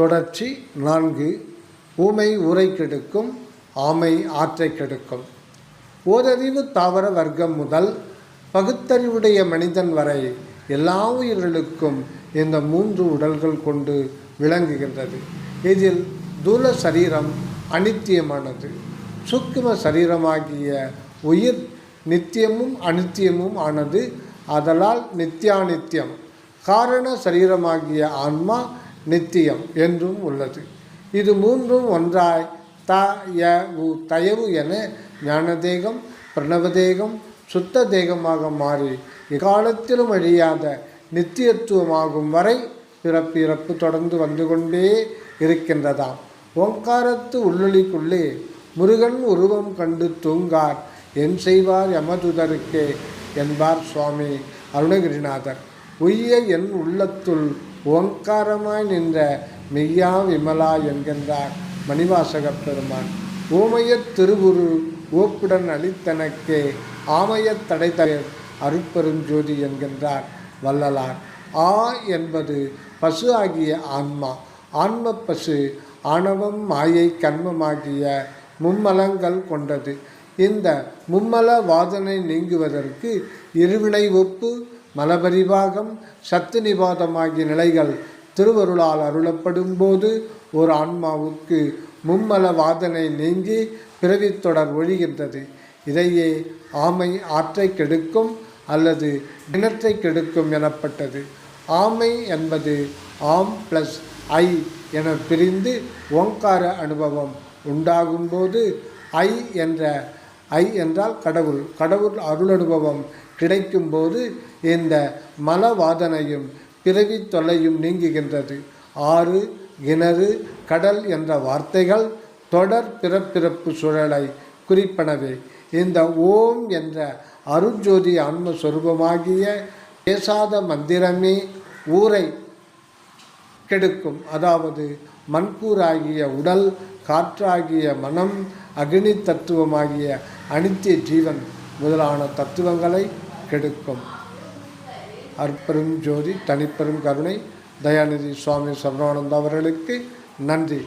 தொடர்ச்சி நான்கு. ஊமை ஊரை கெடுக்கும் ஆமை ஆற்றை கெடுக்கும். ஓரறிவு தாவர வர்க்கம் முதல் பகுத்தறிவுடைய மனிதன் வரை எல்லா உயிர்களுக்கும் இந்த மூன்று உடல்கள் கொண்டு விளங்குகின்றது. இதில் தூல சரீரம் அனித்தியமானது. சூக்கும சரீரமாகிய உயிர் நித்தியமும் அனித்தியமும் ஆனது அதலால் நித்தியானித்தியம் காரண சரீரமாகிய ஆன்மா நித்தியம் என்றும் உள்ளது. இது மூன்றும் ஒன்றாய் த ய உ தயவு என ஞானதேகம் பிரணவதேகம் சுத்த தேகமாக மாறி எக்காலத்திலும் அழியாத நித்தியத்துவமாகும் வரை பிறப்பு இறப்பு தொடர்ந்து வந்து கொண்டே இருக்கின்றதாம். ஓங்காரத்து உள்ளொளிக்குள்ளே முருகன் உருவம் கண்டு தூங்கார் என் செய்வார் யமதுதருக்கே என்பார் சுவாமி அருணகிரிநாதர். உய்ய என் உள்ளத்துள் ஓங்காரமாய் நின்ற மெய்யா விமலா என்கின்றார் மணிவாசக பெருமான். ஓமையத் திருவுரு ஓப்புடன் அளித்தனக்கே ஆமையத் தயர் அருட்பெருஞ்சோதி என்கின்றார் வள்ளலார். ஆ என்பது பசு ஆகிய ஆன்மா. ஆன்ம பசு ஆணவம் மாயை கண்மமாகிய மும்மலங்கள் கொண்டது. இந்த மும்மல வாதனை நீங்குவதற்கு இருவினை ஒப்பு மலபரிவாகம் சத்து நிவாதமாகிய நிலைகள் திருவருளால் அருளப்படும் போது ஒரு ஆன்மாவுக்கு மும்மல வாதனை நீங்கி பிறவி தொடர் ஒழிகின்றது. இதையே ஆமை ஆற்றை கெடுக்கும் அல்லது கிணற்றை கெடுக்கும் எனப்பட்டது. ஆமை என்பது ஆம் ப்ளஸ் ஐ என பிரிந்து ஓங்கார அனுபவம் உண்டாகும்போது ஐ என்ற ஐ என்றால் கடவுள் கடவுள் அருள் அனுபவம் கிடைக்கும்போது இந்த மலவாதனையும் பிறவி தொல்லையும் நீங்குகின்றது. ஆறு கிணறு கடல் என்ற வார்த்தைகள் தொடர் பிறப்பிறப்பு சுழலை குறிப்பனவே. இந்த ஓம் என்ற அருஞ்சோதி ஆன்மஸ்வரூபமாகிய பேசாத மந்திரமே ஊரை கெடுக்கும். அதாவது மண்கூறாகிய உடல் காற்றாகிய மனம் அக்னி தத்துவமாகிய அனித்திய ஜீவன் முதலான தத்துவங்களை கெடுக்கும். அற்பெரும் ஜோதி தனிப்பெரும் கருணை. தயாநிதி சுவாமி சர்வானந்தா அவர்களுக்கு நன்றி.